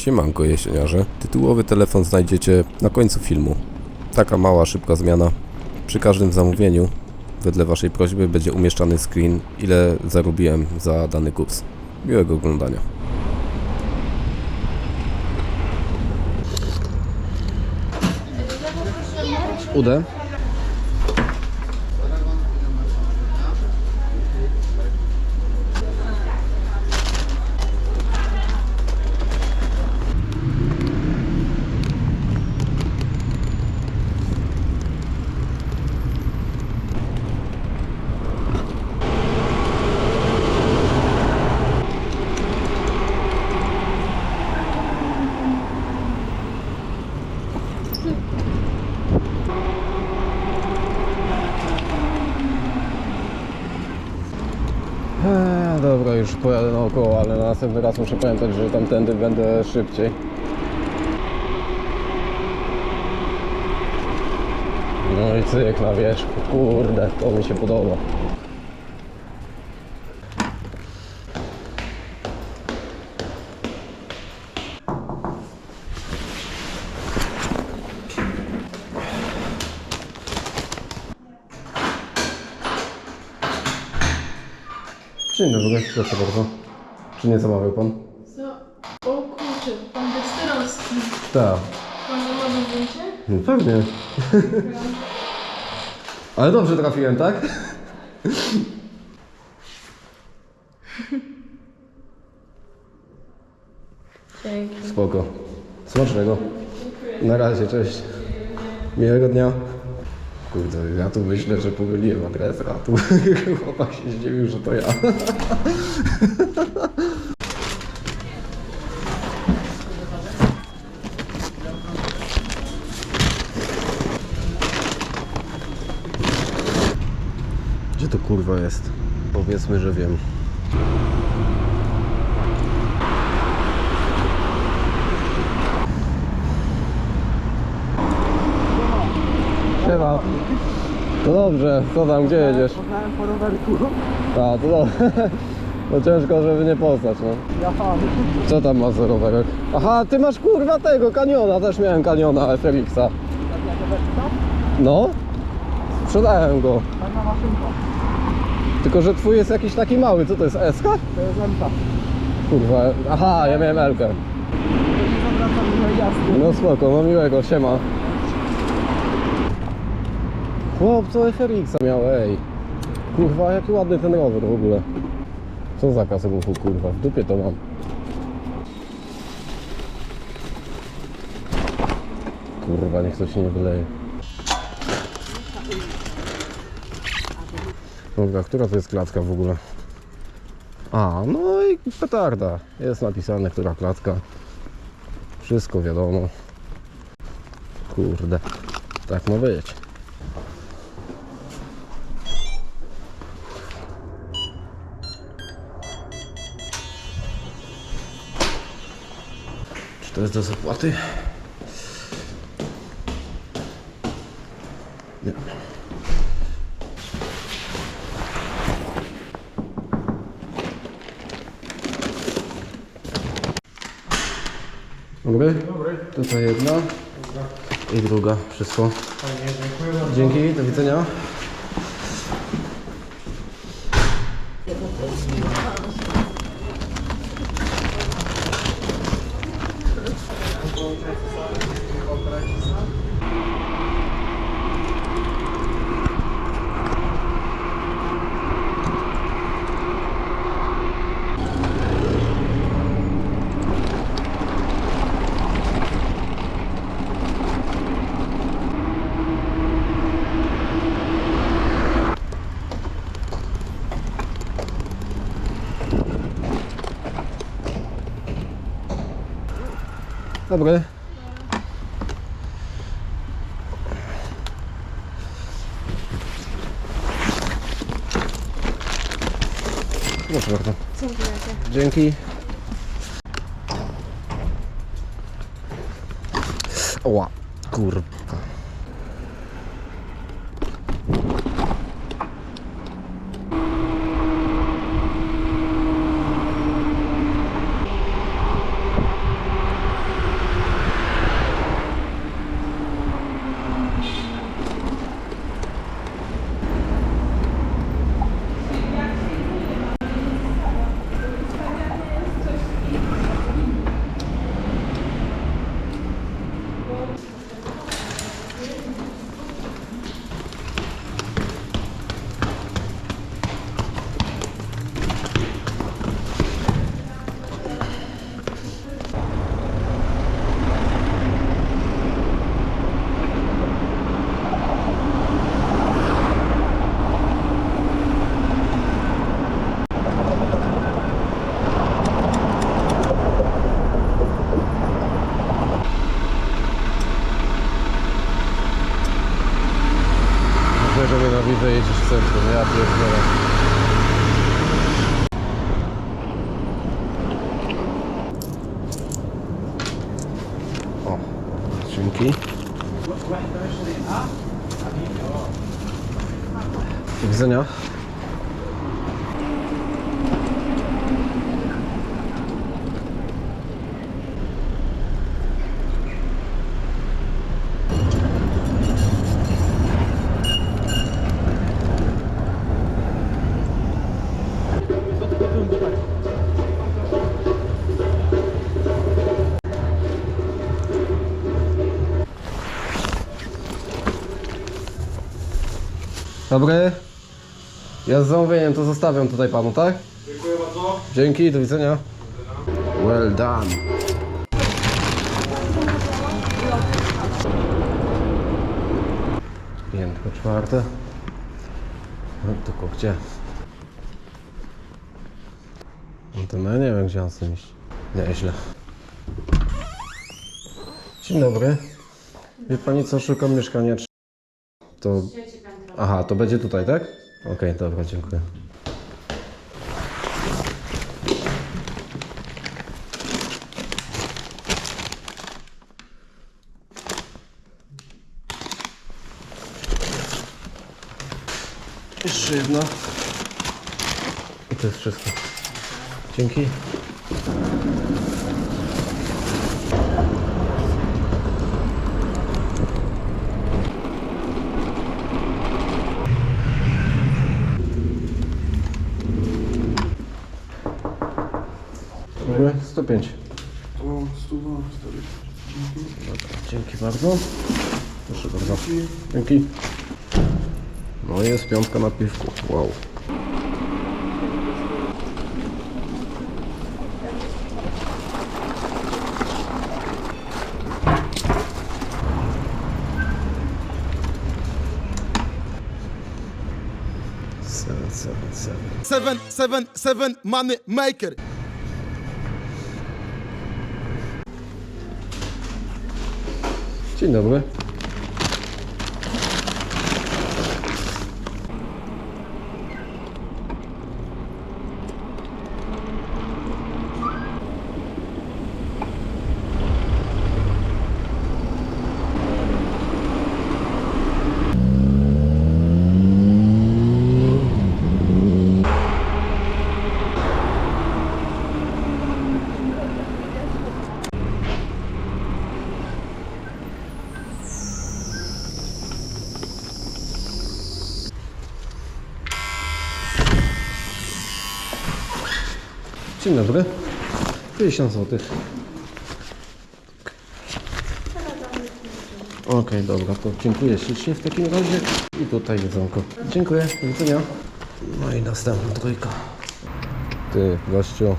Siemanko jesieniarze. Tytułowy telefon znajdziecie na końcu filmu. Taka mała, szybka zmiana. Przy każdym zamówieniu, wedle waszej prośby, będzie umieszczany screen, ile zarobiłem za dany kups. Miłego oglądania. Udę. Eee, dobra, już pojadę naokoło, ale na następny raz muszę pamiętać, że tamtędy będę szybciej. No i cyk na wierzchu, kurde, to mi się podoba. Dzień dobry, proszę bardzo. Czy nie zamawiał pan? Co? O kurczę, pan Westerowski. Tak. Pan zamawiał zdjęcie? No pewnie. Ale dobrze trafiłem, tak? Dzięki. Spoko. Smacznego. Na razie, cześć. Miłego dnia. Kurde, ja tu myślę, że pomyliłem adres, a tu chłopak się zdziwił, że to ja. Gdzie to kurwa jest? Powiedzmy, że wiem. Siema. To dobrze, co tam, gdzie jedziesz? Poznałem po rowerku. A, to dobrze. No ciężko, żeby nie poznać, no. Jaha, Co tam masz za rowerek? Aha, ty masz kurwa tego, kaniona, też miałem kaniona FRX-a. No, sprzedałem go. Taka maszynka. Tylko, że twój jest jakiś taki mały, co to jest, SK? To jest Emka. Kurwa, aha, ja miałem L-kę. To nie zawracam, że jasny. No spoko, no miłego, siema. Chłop, co FRX-a miał, ej. Kurwa, jaki ładny ten rower w ogóle. Co za kasę ruchu, kurwa, w dupie to mam. Kurwa, niech to się nie wyleje. Dobra, która to jest klatka w ogóle? A, no i petarda. Jest napisane, która klatka. Wszystko wiadomo. Kurde, tak ma być. Czy to jest do zapłaty? Nie. Dobry? Dobry. Tutaj jedna i druga, wszystko. Fajnie, dziękuję bardzo. Dzięki, do widzenia. Dobry. Proszę bardzo. Dzięki. Oła, kurwa. centrum, ja pierdolę. O, dzięki. Do widzenia. Dobry. Ja z zamówieniem to zostawiam tutaj panu, tak? Dziękuję bardzo. Dzięki, do widzenia. Well done. Piętro czwarte. No tylko gdzie? No to no ja nie wiem gdzie mam z tym iść. Nieźle. Dzień dobry. Wie pani co, szukam mieszkania. To Aha, to będzie tutaj, tak? Okej, dobra, dziękuję. Jeszcze jedna. I to jest wszystko. Dzięki. Dobry, 105. O, stuwa, stary. Dobra, dzięki bardzo. Proszę bardzo. Dzięki. No jest piątka na piwku. Wow. Seven, seven, seven. seven seven seven money maker. Dzień dobry. Dzień dobry. 50 zł. Okej, dobra, to dziękuję ślicznie w takim razie. I tutaj jedzonko. Dziękuję, do widzenia. No i następna trójka. Ty, gościu.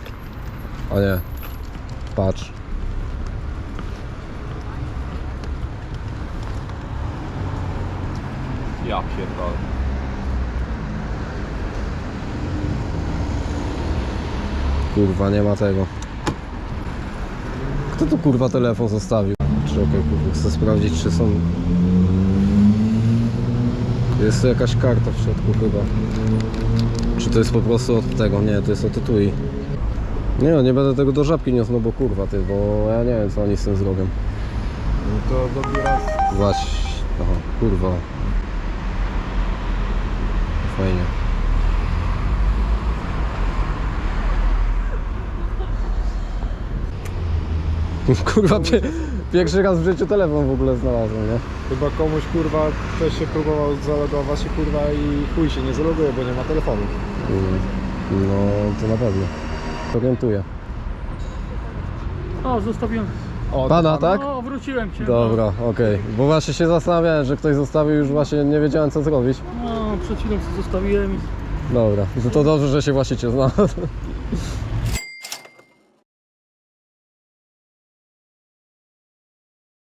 O nie. Patrz. Ja pierdolę. Kurwa, nie ma tego. Kto tu kurwa telefon zostawił? Czekaj, kurwa, chcę sprawdzić, czy są... Jest tu jakaś karta w środku chyba. Czy to jest po prostu od tego? Nie, to jest od tytui. Nie no, nie będę tego do żabki niósł, no bo kurwa ty, bo ja nie wiem co oni z tym zrobią. No to dobiera Właśnie, aha, kurwa. Fajnie. Kurwa, pie, pierwszy raz w życiu telefon w ogóle znalazłem, nie? Chyba komuś kurwa ktoś się próbował zalogować i kurwa i chuj się nie zaloguje, bo nie ma telefonu. Mm, No, to na pewno. Orientuję. O, zostawiłem. O, Pana, tak? O, wróciłem cię. Dobra, okej. Bo właśnie się zastanawiałem, że ktoś zostawił, już właśnie nie wiedziałem co zrobić. No, przed chwilą co zostawiłem. i- Dobra, no to dobrze, że się właśnie cię znalazł.